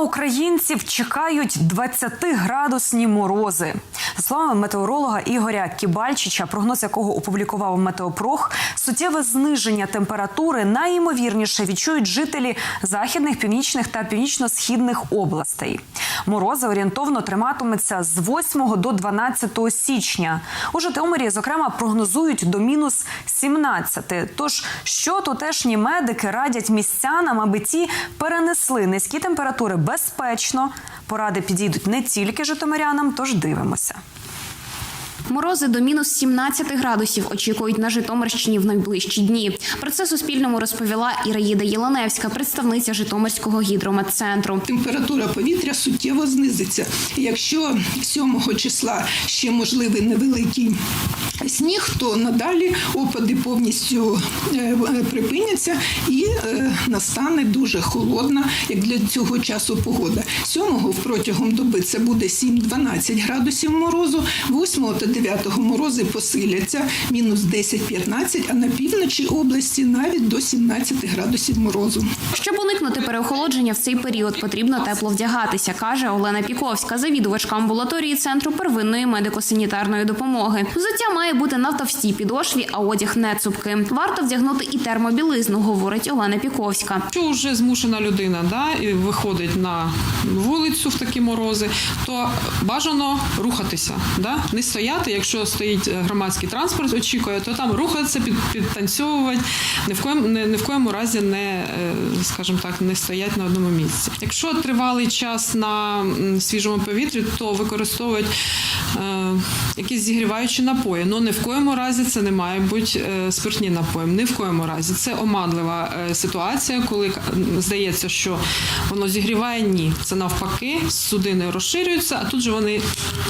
Українців чекають 20-градусні морози. За словами метеоролога Ігоря Кібальчича, прогноз якого опублікував Метеопрох, суттєве зниження температури найімовірніше відчують жителі західних, північних та північно-східних областей. Морози орієнтовно триматиметься з 8 до 12 січня. У Житомирі, зокрема, прогнозують до мінус 17. Тож, що тутешні медики радять містянам, аби ті перенесли низькі температури безпечно. Поради підійдуть не тільки житомирянам, тож дивимося. Морози до мінус 17 градусів очікують на Житомирщині в найближчі дні. Про це Суспільному розповіла Іраїда Єланевська, представниця Житомирського гідрометцентру. Температура повітря суттєво знизиться. Якщо 7 числа ще можливий невеликий сніг, то надалі опади повністю е, е, припиняться і е, настане дуже холодна, як для цього часу погода. 7 протягом доби це буде 7-12 градусів морозу, 8 та 9 морози посиляться, мінус 10-15, а на півночі області навіть до 17 градусів морозу. Щоб уникнути переохолодження в цей період, потрібно тепло вдягатися, каже Олена Піковська, завідувачка амбулаторії центру первинної медико-санітарної допомоги. Взуття має бути на товстій підошві, а одяг не цупким. Варто вдягнути і термобілизну, говорить Олена Піковська. Якщо вже змушена людина да, і виходить на вулицю в такі морози, то бажано рухатися, да? не стояти. Якщо стоїть е, громадський транспорт, очікує, то там рухатися, під, підтанцьовувати, ні в коєму не, ні в коєму разі не, е, скажімо так, не стоять на одному місці. Якщо тривалий час на свіжому повітрі, то використовують якісь зігріваючі напої. Ну не в коєму разі це не має бути е, спиртні напої. Ні в коєму разі. Це оманлива е, ситуація, коли здається, що воно зігріває. Ні, це навпаки, судини розширюються, а тут же вони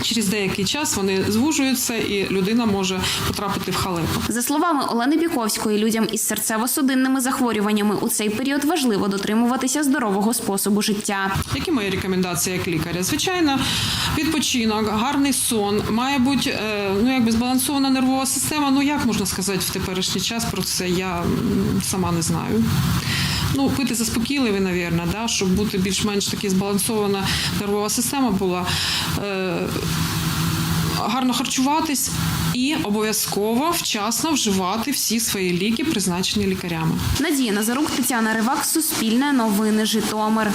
через деякий час вони звужуються, і людина може потрапити в халепу. За словами Олени Біковської, людям із серцево-судинними захворюваннями у цей період важливо дотримуватися здорового способу життя. Які мої рекомендації як лікаря? Звичайно, відпочинок, гарний сон, має бути е, ну якби збалансована нервова система. Ну як можна сказати в теперішній час про це? Я сама не знаю. Ну, пити заспокійливі, навірно, да, щоб бути більш-менш таки збалансована нервова система була. Е, гарно харчуватись і обов'язково вчасно вживати всі свої ліки, призначені лікарями. Надія Назарук, Тетяна Ривак, Суспільне новини Житомир.